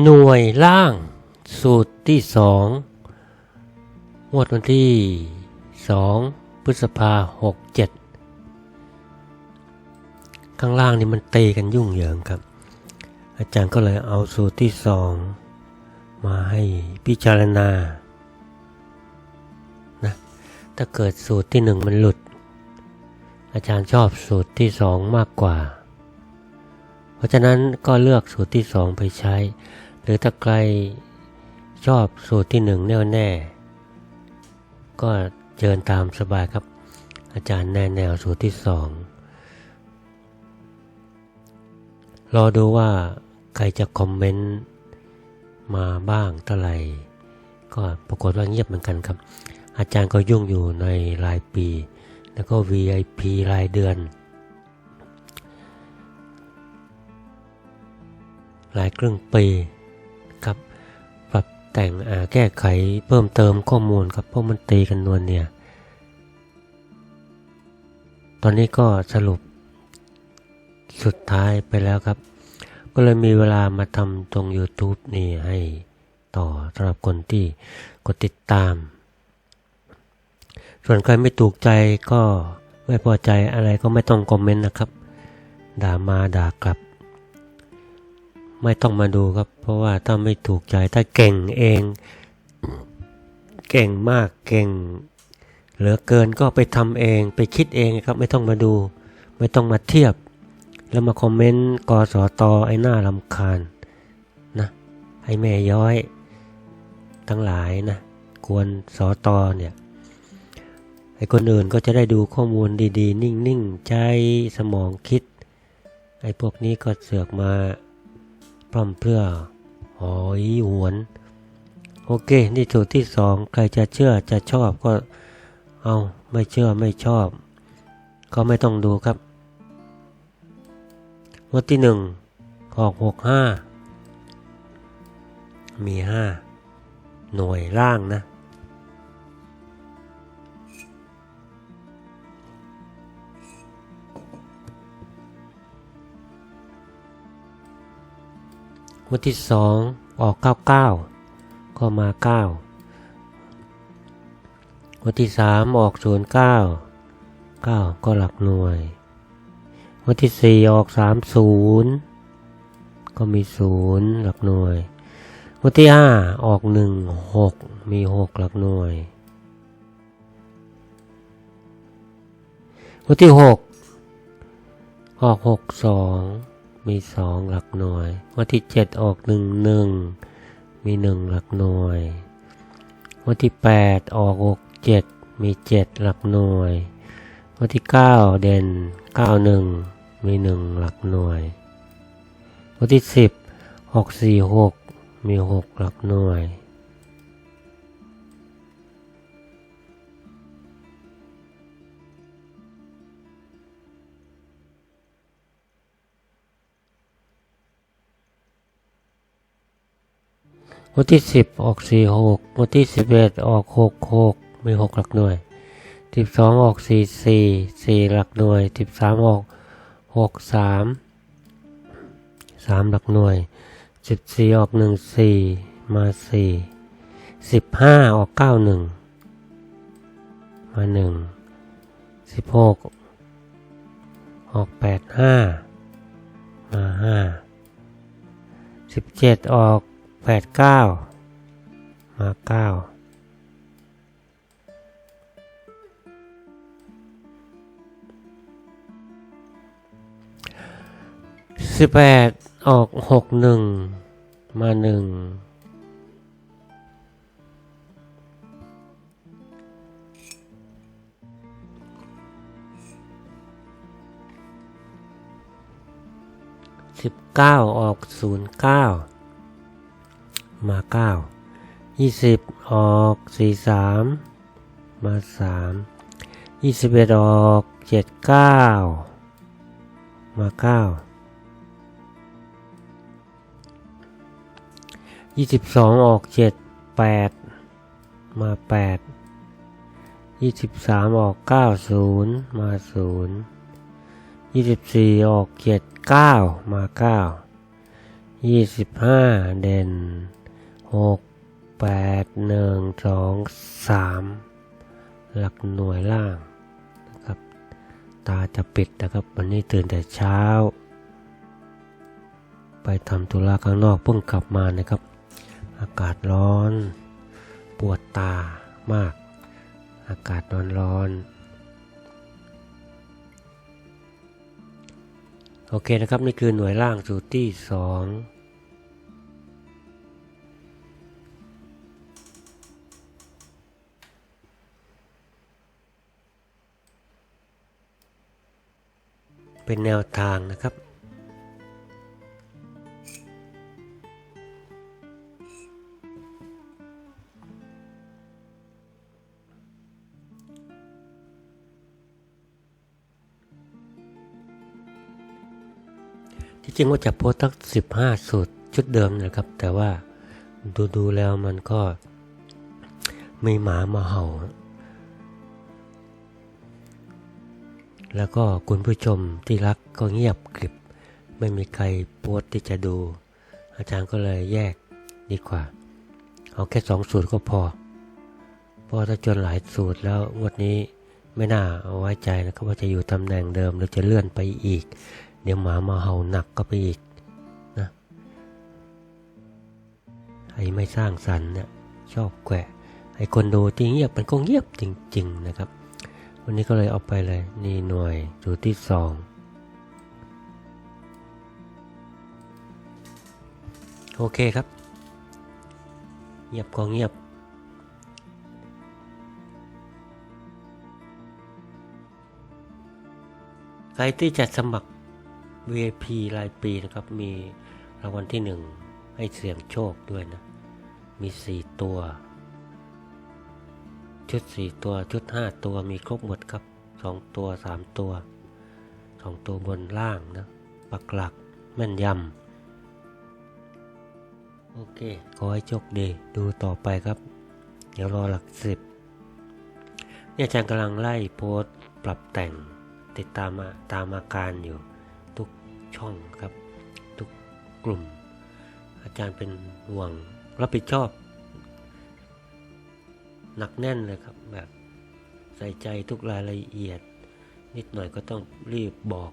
หน่วยล่าง สูตรที่สองงวดวันที่สองพฤษภาหกเจ็ดข้างล่างนี่มันตีกันยุ่งเหยิงครับ อาจารย์ก็เลยเอาสูตรที่สองมาให้พิจารณานะถ้าเกิดสูตรที่หนึ่งมันหลุด อาจารย์ชอบสูตรที่สองมากกว่า ราะฉะนั้นก็เลือกสูตรที่สองไปใช้ หรือถ้าใครชอบสูตรที่หนึ่งแน่วแน่ ก็เชิญตามสบายครับ อาจารย์แนะแนวสูตรที่สองรอดูว่าใครจะคอมเมนต์มาบ้างเท่าไหร่ ก็ปรากฏว่าเงียบเหมือนกันครับ อาจารย์ก็ยุ่งอยู่ในรายปี แล้วก็ VIP รายเดือน รายครึ่งปีครับปรับแต่งแก้ไขเพิ่มเติมข้อมูลครับเพราะมันตีกันนวลเนี่ย ตอนนี้ก็สรุปสุดท้ายไปแล้วครับ ก็เลยมีเวลามาทำตรง YouTube นี่ให้ต่อสำหรับคนที่กดติดตาม ส่วนใครไม่ถูกใจก็ไม่พอใจอะไรก็ไม่ต้องคอมเมนต์นะครับ ด่ามาด่ากลับ ไม่ต้องมาดูครับ เพราะว่าถ้าไม่ถูกใจถ้าเก่งเอง เก่งมากเก่ง เหลือเกินก็ไปทำเองไปคิดเองครับ ไม่ต้องมาดู ไม่ต้องมาเทียบ แล้วมาคอมเมนต์กสอตอไอ้หน้าลำคาญนะไอ้แม่ย้อย ทั้งหลายนะกวนสอตอเนี่ยไอ้คนอื่นก็จะได้ดูข้อมูลดีๆ นิ่งๆ ใจสมองคิด ไอ้พวกนี้ก็เสือกมา พร่ำเพรื่อ หอยหวน โอเค นี่สูตรที่สองใครจะเชื่อจะชอบก็เอาไม่เชื่อไม่ชอบ ก็ไม่ต้องดูครับงวดที่หนึ่งออกหกห้ามีห้าหน่วยล่างนะ วันที่สองออกเก้าเก้าก็มาเก้าวันที่สามออกศูนย์เก้าเก้าก็หลักหน่วยวันที่สี่ออกสามศูนย์ก็มีศูนย์หลักหน่วยวันที่ห้าออกหนึ่งหกมีหกหลักหน่วยวันที่หกออกหกสอง มีสองหลักหน่วย วันที่เจ็ดออกหนึ่งหนึ่งมีหนึ่งหลักหน่วย วันที่แปดออกหกเจ็ดมีเจ็ดหลักหน่วย วันที่เก้าเด่นเก้าหนึ่งมีหนึ่งหลักหน่วย วันที่สิบออกสี่หกมีหกหลักหน่วย วันที่สิบออกสี่หกวันที่สิบเอ็ดออกหกหกมีหกหลักหน่วยสิบสองออกสี่สี่สี่หลักหน่วยสิบสามออกหกสามสามหลักหน่วยสิบสี่ออกหนึ่งสี่มาสี่สิบห้าออกเก้าหนึ่งมาหนึ่งสิบหกออกแปดห้ามาห้าสิบเจ็ดออก แปดเก้ามาเก้าสิบแปดออกหกหนึ่งมาหนึ่งสิบเก้าออกศูนย์เก้า มาเก้ายี่สิบออกสี่สามมาสามยี่สิบเอ็ดออกเจ็ดเก้ามาเก้ายี่สิบสองออกเจ็ดแปดมาแปดยี่สิบสามออกเก้าศูนย์มาศูนย์ยี่สิบสี่ออกเจ็ดเก้ามาเก้ายี่สิบห้าเด่น หกแปดหนึ่งสองสามหลักหน่วยล่างนะครับ ตาจะปิดนะครับวันนี้ตื่นแต่เช้า ไปทำธุระข้างนอกเพิ่งกลับมานะครับ อากาศร้อน ปวดตามาก อากาศร้อนร้อนๆโอเคนะครับ นี่คือหน่วยล่างสูตรที่สอง เป็นแนวทางนะครับ ที่จริงว่าจะโพสต์ทั้งสิบห้าสูตรชุดเดิมนะครับ แต่ว่าดูดูๆแล้วมันก็มีหมามาเห่า แล้วก็คุณผู้ชมที่รักก็เงียบกริบ ไม่มีใครโพสที่จะดู อาจารย์ก็เลยแยกดีกว่า เอาแค่สองสูตรก็พอ เพราะถ้าจนหลายสูตรแล้วงวดนี้ไม่น่าเอาไว้ใจนะครับว่าจะอยู่ตำแหน่งเดิมหรือจะเลื่อนไปอีก เดี๋ยวหมามาเห่าหนักก็ไปอีกนะไอ้ไม่สร้างสรรค์เนี่ยชอบแกะไอ้คนดูที่เงียบมันก็เงียบจริง ๆ นะครับ วันนี้ก็เลยเอาไปเลย นี่หน่วยสูตรที่สองโอเคครับ เงียบก็เงียบ ใครที่จะสมัคร VIP รายปีนะครับ มีรางวัลที่หนึ่งให้เสี่ยงโชคด้วยนะ มีสี่ตัว ชุดสี่ตัวชุดห้าตัวมีครบหมดครับสองตัวสามตัวสองตัวบนล่างนะปักหลักแม่นยำโอเค ขอให้โชคดีดูต่อไปครับ เดี๋ยวรอหลักสิบเนี่ยอาจารย์กำลังไล่โพสปรับแต่งติดตามมาตามอาการอยู่ ทุกช่องครับ ทุกกลุ่ม อาจารย์เป็นห่วงรับผิดชอบ หนักแน่นเลยครับแบบใส่ใจทุกรายละเอียด นิดหน่อยก็ต้องรีบบอก